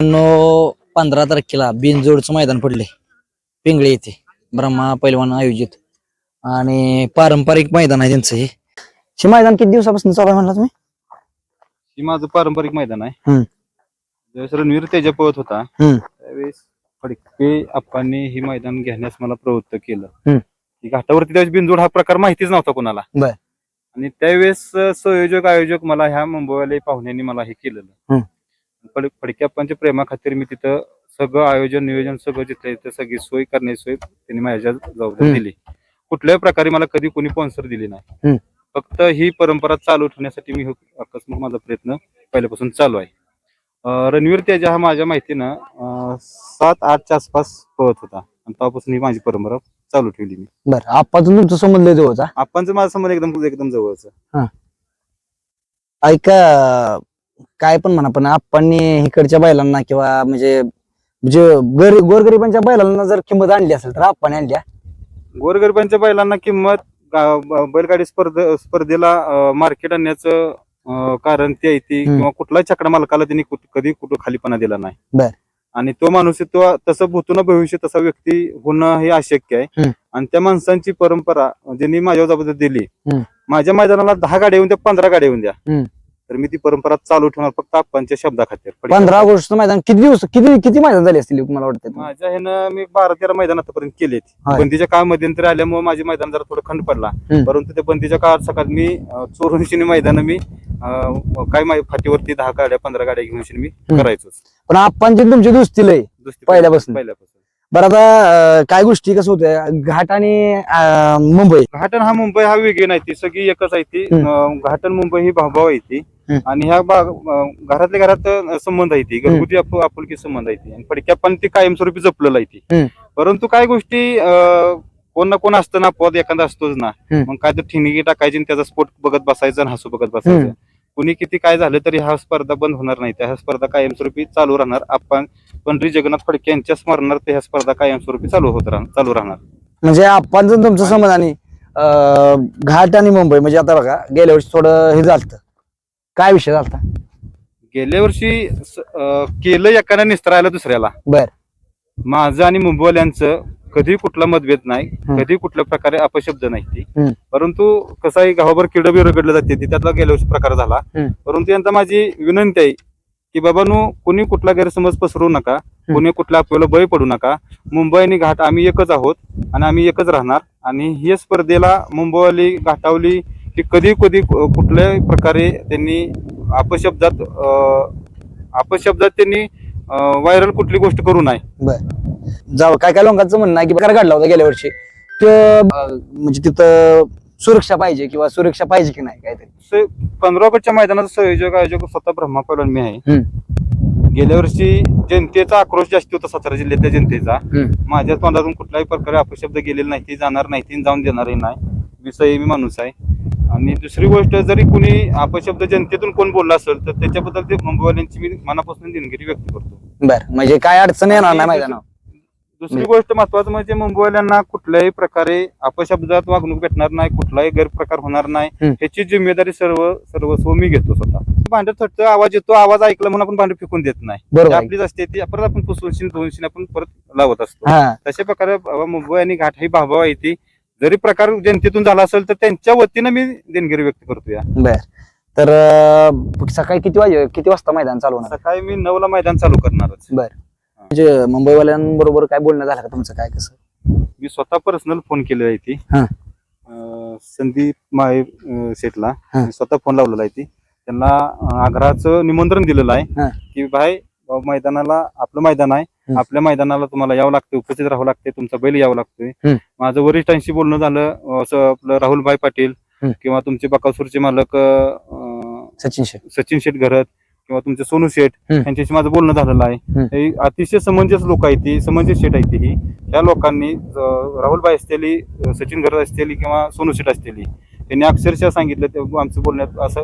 पंधरा तारखेला बिनजोडचं मैदान पडले पिंगळे येथे ब्रह्मा पैलवान आयोजित आणि पारंपरिक मैदान आहे त्यांचं हे हे मैदान किती दिवसापासून चालू आहे म्हणला तुम्ही ही माझं पारंपरिक मैदान आहे हम्म. ज्यावेळेस रणवीर तेजा पळत होता हम्म. त्यावेळेस फडके अप्पांनी ही मैदान घेण्यास मला प्रवृत्त केलं हम्म. की घाटावरती त्यावेळेस बिनजोड हा प्रकार माहितीच नव्हता कोणाला बर. आणि त्यावेळेस अं, संयोजक आयोजक मला ह्या मुंबईवाले पाहुण्यांनी मला हे केलेलं हम्म. फड- फडके अप्पांच्या प्रेमाखातीर मी तिथं सगळं आयोजन नियोजन सगळं जिथं इथं सगळी सोय करण्याची सोय त्यांनी माझ्या जबाबदारी. दिली. कुठल्याही प्रकारे मला कधी कोणी स्पॉन्सर दिली नाही. फक्त ही परंपरा चालू ठेवण्यासाठी मी अकस्मात माझा प्रयत्न पहिल्यापासून चालू आहे. रणवीर तेजा हा माझ्या माहितीनं सात आठच्या आसपास पळत होता. आणि तेव्हापासून ही माझी परंपरा चालू ठेवली मी. बरं आपातून तुमचा संबंध जवळचा? आपणचं माझा संबंध एकदम एकदम जवळच. ऐका काय पण म्हणा पण आप्पांनी इकडच्या बैलांना किंवा म्हणजे म्हणजे गरी गोरगरिबांच्या बैलांना जर किंमत आणली असेल तर आप्पाने आणल्या गोरगरिबांच्या बैलांना किंमत गा- ब- बैलगाडी स्पर्ध स्पर्धेला मार्केट आणण्याचं अं, कारण ते आहे ती हम्म. किंवा कुठलाही चकडा मालकाला त्यांनी कुठ- कधी कुठं खालीपणा दिला नाही बर. आणि तो माणूस आहे, तो तसं भूतून भविष्य तसा व्यक्ती होणं हे अशक्य आहे. आणि त्या माणसांची परंपरा ज्यांनी माझ्यावर जबाबदारी दिली हम्म. माझ्या मैदानाला दहा गाड्या येऊन द्या पंधरा गाड्या येऊन द्या हम्म. तर मी ती परंपरा चालू ठेवणार फक्त आप्पांच्या शब्दाखातीर. पंधरा ऑगस्ट मैदान किती दिवस किती किती मैदान झाले असतील मला वाटतं माझ्या ह्यानं मी बारा तेरा मैदान आतापर्यंत केलेत होय. बंदीच्या काळ मध्यंतरी आल्यामुळे माझे मैदान जरा थोडं खंड पडला. परंतु त्या बंदीच्या काळात सकाळ मी चोरून मैदान मी काय मा- फाटीवरती दहा गाड्या पंधरा गाड्या घेऊन मी. करायचो पण आप्पांची तुमची दोस्ती लय दुसरी- पहिल्यापासून? पहिल्यापासून. बरं आता काय गोष्टी कसं होत्या? घाट आणि मुंबई. घाटन हा मुंबई हा वेगळी नाही ती सगळी एकच आहे ती. घाटन मुंबई ही भावभाव आहे ती. आणि ह्या भाग- अं, घरातल्या घरात अं, संबंध आहे ती. घरगुती आप- आपुलकी संबंध आहे ती. आणि फडक्या पण ती कायमस्वरूपी जपलेलं आहे ती. हम्म. परंतु काय गोष्टी अं, कोण ना कोण असतं ना पद एखादा असतोच ना. हम्म. मग काय तर ठिणगी टाकायची आणि त्याचा स्पोर्ट बघत बसायचा आणि हसू बघत बसायचं. हम्म. कुणी किती काय झालं तरी हा स्पर्धा बंद होणार नाही. त्या ह्या स्पर्धा कायमस्वरूपी चालू राहणार. आपण पंढरी जगन्नाथ फडके यांच्या स्मरणार्थ ह्या स्पर्धा कायमस्वरूपी चालू होत राहणार चालू राहणार. म्हणजे आप्पांचं तुमचं संबंध आणि अं, घाट आणि मुंबई म्हणजे आता बघा गेल्या वर्षी थोडं हे झालं काय विषय झालता गेल्या वर्षी स- अं, केलं एकाने निस्त्रायला दुसऱ्याला बर. माझं आणि मुंबईवाल्यांचं कधी कुठला मतभेद नाही हम्म. कधी कुठल्या प्रकारे अपशब्द नाही ती. परंतु कसं आहे गावाभर किड बी रगडलं जाते ती त्यातला गेल्या वर्षी प्रकार झाला हम्म. परंतु यांचा माझी विनंती आहे की बाबांनो कोणी कुठला गैरसमज पसरू नका कोणी कुठल्या आपल्याला बळी पडू नका मुंबई आणि घाट आम्ही एकच आहोत आणि आम्ही एकच राहणार आणि ही स्पर्धेला मुंबईवाली घाटावली की कधी कधी कुठल्याही प्रकारे त्यांनी अपशब्दात अं, अपशब्दात त्यांनी व्हायरल कुठली गोष्ट करू नये. जावं काय काय लोकांचं म्हणणं आहे की प्रकार घडला होता गेल्या वर्षी. तो म्हणजे तिथं सुरक्षा पाहिजे किंवा सुरक्षा पाहिजे की नाही काहीतरी? पंधरा ऑगस्टच्या मैदानाचा संयोजक आयोजक स्वतः ब्रह्मा पैलवान मी आहे. गेल्या वर्षी जनतेचा आक्रोश जास्त होता सातारा जिल्ह्यातल्या जनतेचा. माझ्या तोंडातून कुठल्याही प्रकारे अपशब्द गेलेले नाही ती जाणार नाही ती जाऊन देणारही नाही. विषयी मी माणूस आहे. आणि दुसरी गोष्ट जरी कुणी अपशब्द जनतेतून कोण बोलला असेल तर त्याच्याबद्दल ते मुंबईवाल्यांची मी मनापासून दिनगिरी व्यक्त करतो. बर म्हणजे काय अडचण येणार नाही मैदानावर दुसरी गोष्ट महत्वाचं म्हणजे मुंबईवाल्यांना कुठल्याही प्रकारे अपशब्दात वागणूक भेटणार नाही कुठलाही गैरप्रकार होणार नाही. ह्याची जिम्मेदारी सर्व सर्वस्व मी घेतो स्वतः. भांडत थटतं आवाज येतो आवाज ऐकला म्हणून आपण भांडे फेकून देत नाही. आपलीच असते ती परत आपण पुसून दोनशे आपण परत लावत असतो. तशा प्रकारे मुंबई आणि घाट ही भावभाव आहे ती जरी प्रकार जनतेतून झाला असेल तर त्यांच्या वतीनं मी देणगिरी व्यक्त करतो या. बर. तर अं, सकाळी किती वाजे किती वाजता मैदान चालू होणार? सकाळी मी नऊला मैदान चालू करणारच. म्हणजे मुंबईवाल्यांबरोबर काय बोलणं झालं का तुमचं? काय कसं? मी स्वतः पर्सनल फोन केलेला आहे ती हा. अं, संदीप माळे अं, शेठला हा. मी स्वतः फोन लावलेला आहे ती त्यांना अं, आग्रहाचं निमंत्रण दिलेलं आहे. की भाई मैदानाला आपलं मैदान आहे. आपल्या मैदानाला तुम्हाला यावं लागतं उपस्थित राहावं लागते तुमचा बैल यावं लागतोय. माझं वरिष्ठांशी बोलणं झालं असं आपलं राहुलभाई पाटील. किंवा तुमचे बकासूरचे मालक सचिन शेख सचिन शेठ घरत किंवा तुमचे सोनू शेठ. यांच्याशी माझं बोलणं झालेलं आहे. हे अतिशय समंजस लोक आहेत ती समंजस शेठ आहेत ती या लोकांनी राहुलबाई असतेली अं, सचिन घरत असतेली किंवा सोनू शेठ असतेली त्यांनी अक्षरशः सांगितलं ते आमचं बोलण्यात असं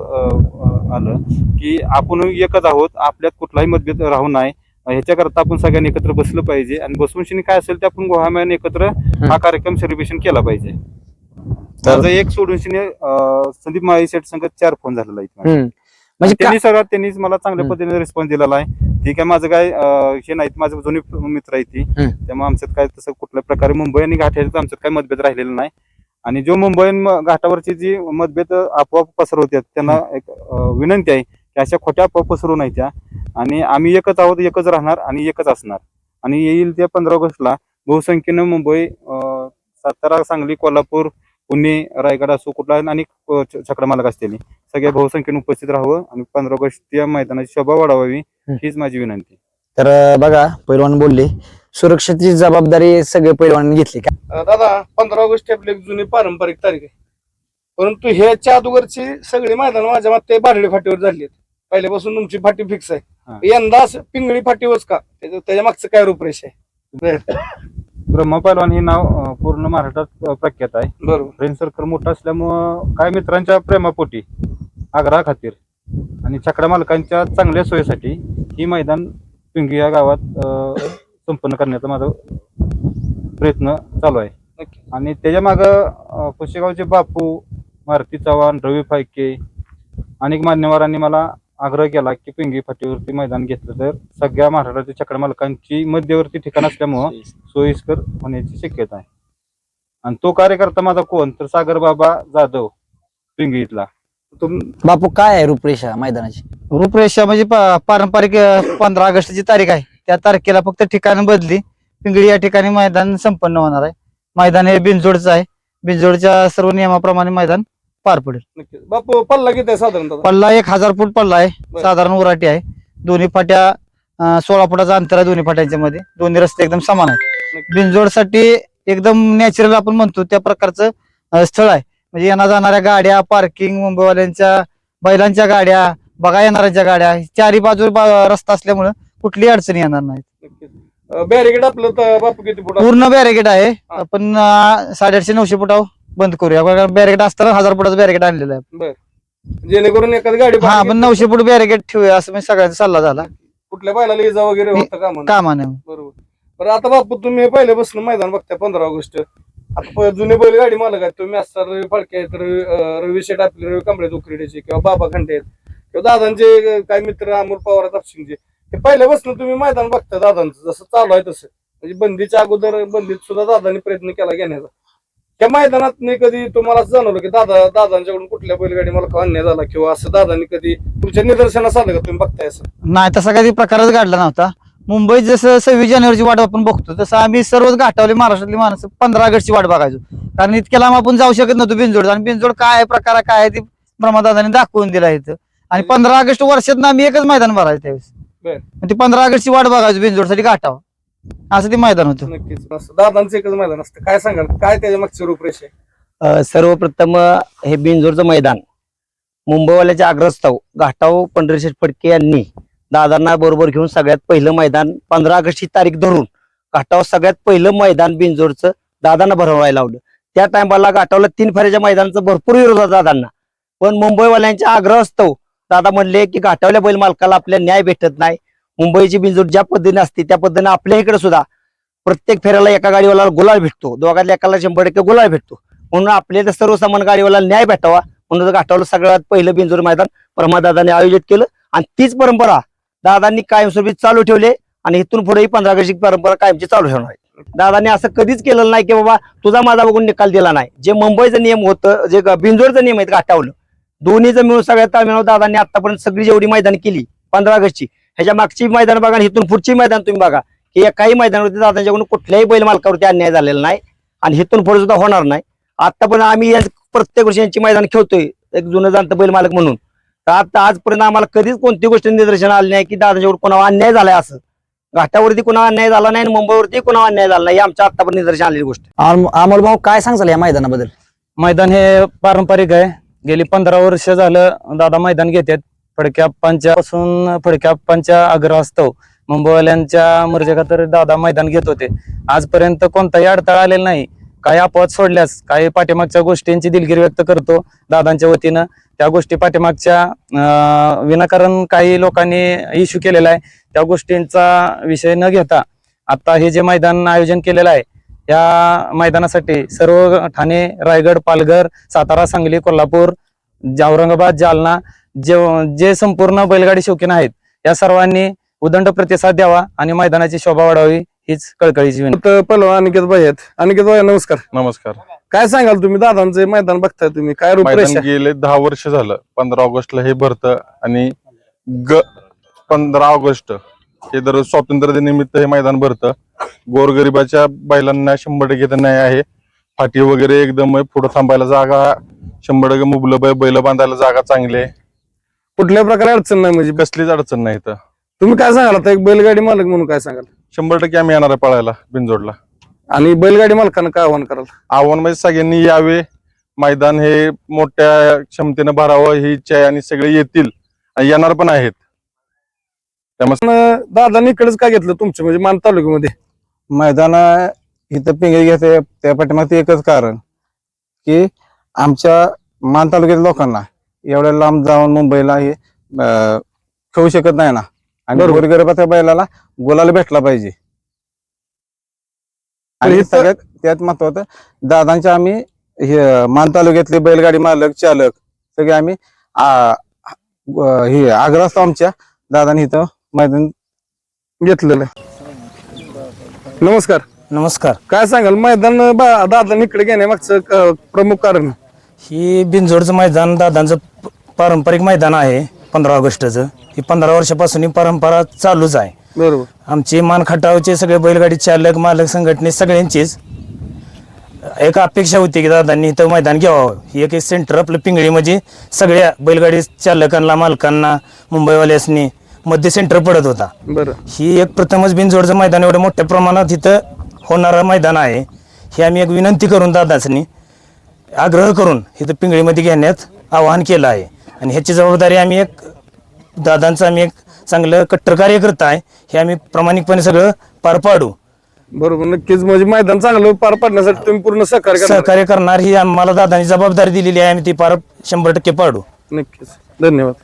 आलं की आपण एकच आहोत आपल्यात कुठलाही मतभेद राहू नये ह्याच्याकरता आपण सगळ्यांनी एकत्र बसलं पाहिजे आणि बसून शिनी काय असेल ते आपण गोहाम्यान एकत्र हा कार्यक्रम सेलिब्रेशन केला पाहिजे. तर- एक सोडून संदीप माळी शेठ संघ चार फोन झालेला आहे. म्हणजे त्यांनी सगळ्यात त्यांनी मला चांगल्या. पद्धतीने रिस्पॉन्स दिलेला आहे. ती काय माझं काय हे नाहीत माझे जुने मित्र आहेत ती. त्यामुळे आमच्यात काय तसं कुठल्या प्रकारे मुंबई आणि घाट आमच्यात काय मतभेद राहिलेला नाही. आणि जो मुंबई घाटावरची जी मतभेद आपोआप पसरवतात त्यांना एक विनंती आहे की अशा खोट्या अफवा पसरू नाही त्या आणि आम्ही एकच आहोत एकच राहणार आणि एकच असणार. आणि येईल त्या पंधरा ऑगस्टला बहुसंख्येनं मुंबई सातारा सांगली कोल्हापूर पुणे रायगड असो कुठला आणि मालक असतील. सगळ्या बहुसंख्येने उपस्थित राहावं आणि पंधरा ऑगस्ट या मैदानाची शोभा वाढवावी. हीच माझी विनंती तर बघा पैलवान बोलले सुरक्षेची जबाबदारी सगळे पैलवान घेतली का? दादा पंधरा ऑगस्ट आपली एक जुनी पारंपरिक तारीख आहे. परंतु ह्याच्या अगोदरची सगळी मैदान माझ्या मते बारडी फाटीवर झाली आहेत. पहिल्यापासून तुमची फाटी फिक्स हा. आहे यंदा असं पिंगळी फाटीवरच का? त्याच्या त्याच्या मागचं काय रूपरेष आहे? बर. ब्रह्मा पैलवान हे नाव अ, पूर्ण महाराष्ट्रात अ, प्रख्यात आहे. बरोबर. फ्रेंड सर्कल मोठं असल्यामुळं काय मित्रांच्या प्रेमापोटी आग्रहा खातीर आणि छकडा मालकांच्या चांगल्या सोयीसाठी ही मैदान पिंगी या गावात अ, संपन्न करण्याचा माझा प्रयत्न चालू आहे. नक्की आणि त्याच्या मागं पुशेगावचे बापू मारुती चव्हाण रवी फायके अनेक मान्यवरांनी मला आग्रह केला की पिंगी फाटीवरती मैदान घेतलं तर सगळ्या महाराष्ट्राच्या छकडा मालकांची मध्यवर्ती ठिकाण असल्यामुळं सोयीस्कर होण्याची शक्यता आहे. आणि तो कार्यकर्ता माझा कोण? तर सागर बाबा जाधव इथला. तुम बापू काय आहे रूपरेषा मैदानाची? रूपरेषा म्हणजे पा- पारंपरिक पंधरा ऑगस्टची तारीख आहे. त्या तारखेला फक्त ठिकाण बदली. पिंगळी या ठिकाणी मैदान संपन्न होणार आहे. मैदान हे बिनजोडचं आहे. बिनजोडच्या सर्व नियमाप्रमाणे मैदान पार पडेल. नक्की. बापू पल्ला किती आहे साधारण पल्ला एक हजार फूट पल्ला आहे. बरं. साधारण उराटी आहे. दोन्ही फाट्या अं, सोळा फुटाचं अंतर आहे दोन्ही फाट्यांच्या मध्ये. दोन्ही रस्ते एकदम समान आहेत. बिनजोडसाठी एकदम नॅचरल आपण म्हणतो त्या प्रकारचं अं, स्थळ आहे. म्हणजे येण्या जाणाऱ्या गाड्या पार्किंग मुंबईवाल्यांच्या बैलांच्या गाड्या बघा येणाऱ्यांच्या गाड्या चारी बाजू रस्ता असल्यामुळे कुठलीही अडचणी येणार नाहीत. बॅरिकेड आपलं तर बापू किती फुट? पूर्ण बॅरिकेड आहे. आपण अं, साडेआठशे नऊशे फुटावर बंद करूया. बॅरिकेड असताना हजार फुटाचं बॅरिकेड आणलेलं आहे. जेणेकरून एखादी गाडी हा आपण नऊशे फूट बॅरिकेड ठेवूया असं म्हणजे सगळ्यांचा सल्ला झाला. कुठल्या बैलाला इजा वगैरे होतं का म्हणा कामाने. बरोबर. बरं आता बापू तुम्ही पहिल्यापासून मैदान बघताय पंधरा ऑगस्ट. आता जुने बैलगाडी मालक आहेत तुम्ही असतात रवी आहेत रवी रवी शेट आपले रवी कांबळे उकरीडेचे किंवा बाबा खंडे आहेत किंवा दादांचे काय मित्र अमोल पवार तापशिंगचे हे पहिल्यापासून तुम्ही मैदान बघता दादांचं जसं चालू आहे तसं म्हणजे बंदीच्या अगोदर बंदीत सुद्धा दादांनी प्रयत्न केला घेण्याचा त्या मैदानात नाही कधी तुम्हाला जाणवलं की दादा दादांच्याकडून कुठल्या बैलगाडी मला अन्याय झाला किंवा असं दादांनी कधी तुमच्या निदर्शनास आलं का तुम्ही बघताय असं नाही तसा कधी प्रकारच घडला नव्हता मुंबईत जसं सव्वीस जानेवारीची वाट आपण बघतो तसं आम्ही सर्वच घाटावले महाराष्ट्रातली माणसं पंधरा ऑगस्टची वाट बघायचो. कारण इतक्या लांब आपण जाऊ शकत नव्हतो बिनजोड. आणि बिनजोड काय आहे प्रकार काय आहे ते ब्रह्मदादाने दाखवून दिला इथं. आणि पंधरा ऑगस्ट वर्षात आम्ही एकच मैदान भरायचं त्यावेळेस. ते पंधरा ऑगस्टची वाट बघायचो बिनजोडसाठी घाटावं असं ते मैदान होतं. नक्कीच. असं दादांचं एकच मैदान असतं. काय सांगाल? काय त्याच्या मागची रूपरेषा सर्वप्रथम हे बिनजोडचं मैदान. मुंबईवाल्याच्या आग्रस्तव घाटाव पंढरीशेठ फडके यांनी दादांना बरोबर घेऊन सगळ्यात पहिलं मैदान पंधरा ऑगस्टची तारीख धरून घाटावर सगळ्यात पहिलं मैदान बिंजोरचं दादांना भरवायला लावलं. त्या टायमाला घाटावला तीन फेऱ्याच्या मैदानाचं भरपूर विरोध होता दादांना. पण मुंबईवाल्यांच्या आग्रह असतो. दादा म्हणले की घाटावल्या बैल मालकाला आपल्या न्याय भेटत नाही. मुंबईची बिनजोड ज्या पद्धतीने असते त्या पद्धतीने आपल्या इकडे सुद्धा प्रत्येक फेऱ्याला एका गाडीवाला गुलाल भेटतो. दोघातल्या एकाला शंभर टक्के गुलाल भेटतो. म्हणून आपल्या सर्वसामान्य गाडीवाला न्याय भेटावा. म्हणून घाटावलं सगळ्यात पहिलं बिंजोर मैदान परमादादाने आयोजित केलं. आणि तीच परंपरा दादांनी कायमस्वरूपी चालू ठेवले आणि इथून पुढे ही पंधरा ऑगस्टची परंपरा कायमची चालू ठेवणार आहे. दादांनी असं कधीच केलेलं नाही की बाबा तुझा माझा बघून निकाल दिला नाही. जे मुंबईचं नियम होतं जे बिंजोरचं नियम आहेत घाटावलं दोन्हीचं मिळून सगळ्यात ताळमेळ दादांनी आतापर्यंत सगळी जेवढी मैदान केली पंधरा ऑगस्टची ह्याच्या मागची मैदान बघा आणि इथून पुढची मैदान तुम्ही बघा की एकाही काही मैदानावरती दादांच्याकडून कुठल्याही बैल मालकावरती अन्याय झालेला नाही आणि इथून पुढे सुद्धा होणार नाही. आतापर्यंत आम्ही या प्रत्येक वर्षी यांची मैदान खेळतोय एक जुनं जाणतं बैल मालक म्हणून. तर आता आजपर्यंत आम्हाला कधीच कोणती गोष्ट निदर्शन आली नाही की दादाच्यावर कोणावर अन्याय झालाय असं. घाटावरती कोणावर अन्याय झाला नाही आणि मुंबईवरती कोणावर अन्याय झाला नाही ही आमच्या आतापर्यंत निदर्शन आलेली गोष्ट. अमोल भाऊ काय सांगाल या मैदानाबद्दल? मैदान हे पारंपरिक आहे. गेली पंधरा वर्ष झालं दादा मैदान घेतात फडक्याप्पांच्या पासून फडक्याप्पांच्या आग्रहास्तव मुंबईवाल्यांच्या मर्जीखातर दादा मैदान घेत होते. आजपर्यंत कोणताही अडथळा आलेला नाही. काही अपवाद सोडल्यास काही पाठीमागच्या गोष्टींची दिलगिरी व्यक्त करतो दादांच्या वतीनं. त्या गोष्टी पाठीमागच्या विनाकारण काही लोकांनी इश्यू केलेला आहे. त्या गोष्टींचा विषय न घेता आता हे जे मैदान आयोजन केलेलं आहे या मैदानासाठी सर्व ठाणे रायगड पालघर सातारा सांगली कोल्हापूर औरंगाबाद जालना जे जे संपूर्ण बैलगाडी शौकीन आहेत या सर्वांनी उदंड प्रतिसाद द्यावा आणि मैदानाची शोभा वाढावी. हीच कळकळीची विनंती. तर पहिलवान अनिकेत भाई आहेत. अनिकेत भाई नमस्कार. नमस्कार. काय सांगाल तुम्ही? दादांचे मैदान बघताय तुम्ही. काय मैदान रूपरेषा गेले दहा वर्ष झालं. पंधरा ऑगस्टला हे भरतं आणि ग पंधरा ऑगस्ट हे दर स्वातंत्र्य दिनानिमित्त हे मैदान भरतं. गोरगरिबाच्या बैलांना शंभर टक्के तर न्याय आहे. फाटी वगैरे एकदम पुढे थांबायला जागा शंभर टक्के मुबलक आहे बैल बांधायला जागा चांगली आहे. कुठल्या प्रकारे अडचण नाही म्हणजे? कसलीच अडचण नाही इथं. तुम्ही काय सांगाल आता? एक बैलगाडी मालक म्हणून काय सांगाल? शंभर टक्के आम्ही येणार आहे पळायला बिनजोडला. आणि बैलगाडी मालकांना काय आव्हान कराल? आव्हान म्हणजे सगळ्यांनी यावे. मैदान हे मोठ्या क्षमतेनं भरावं ही इच्छा आहे आणि सगळे येतील आणि येणार पण आहेत. पण दादांनी इकडेच काय घेतलं तुमच्या म्हणजे मान तालुक्यामध्ये? मैदान इथं पिंगळी घेते त्या पाठीमागचं एकच कारण की आमच्या मान तालुक्यातील लोकांना एवढ्या लांब जाऊन मुंबईला हे अं, खेळू शकत नाही ना. आणि. गोरगरिबाच्या बैलाला गोलाला भेटला पाहिजे. आणि इथं- सगळ्यात त्यात महत्वाचं दादांच्या आम्ही हे मान तालुक्यातले बैलगाडी मालक चालक सगळे आम्ही आ- हे आग्रह असतो आमच्या दादांनी इथं मैदान घेतलेलं आहे. नमस्कार. नमस्कार. काय सांगाल? मैदान बा- दादांनी इकडे घेण्यामागचं क- प्रमुख कारण? ही बिनजोडचं मैदान दादांचं प- पारंपरिक मैदान आहे पंधरा ऑगस्टचं. ही पंधरा वर्षापासून ही परंपरा चालूच आहे. बरोबर. आमचे मानखटावचे सगळे बैलगाडी चालक मालक संघटने सगळ्यांचीच एक अपेक्षा होती की दादांनी इथं मैदान घ्यावं. ही एक सेंटर आपलं पिंगळी म्हणजे सगळ्या बैलगाडी चालकांना मालकांना मुंबईवाल्यासनी मध्ये सेंटर पडत होता. बरं. ही एक प्रथमच बिनजोडचं मैदान एवढं मोठ्या प्रमाणात इथं होणारं मैदान आहे. हे आम्ही एक विनंती करून दादासनी आग्रह करून इथं पिंगळीमध्ये घेण्यात आवाहन केलं आहे. आणि ह्याची जबाबदारी आम्ही एक दादांचं आम्ही एक चांगलं कट्टर कार्यकर्ता आहे. हे आम्ही प्रामाणिकपणे सगळं पार पाडू. बरोबर नक्कीच. म्हणजे मैदान चांगलं पार पाडण्यासाठी तुम्ही पूर्ण सहकार्य करणार. सहकार्य करणार ही आम्हाला दादांनी जबाबदारी दिलेली आहे. आम्ही ती पार शंभर टक्के पाडू. नक्कीच. धन्यवाद.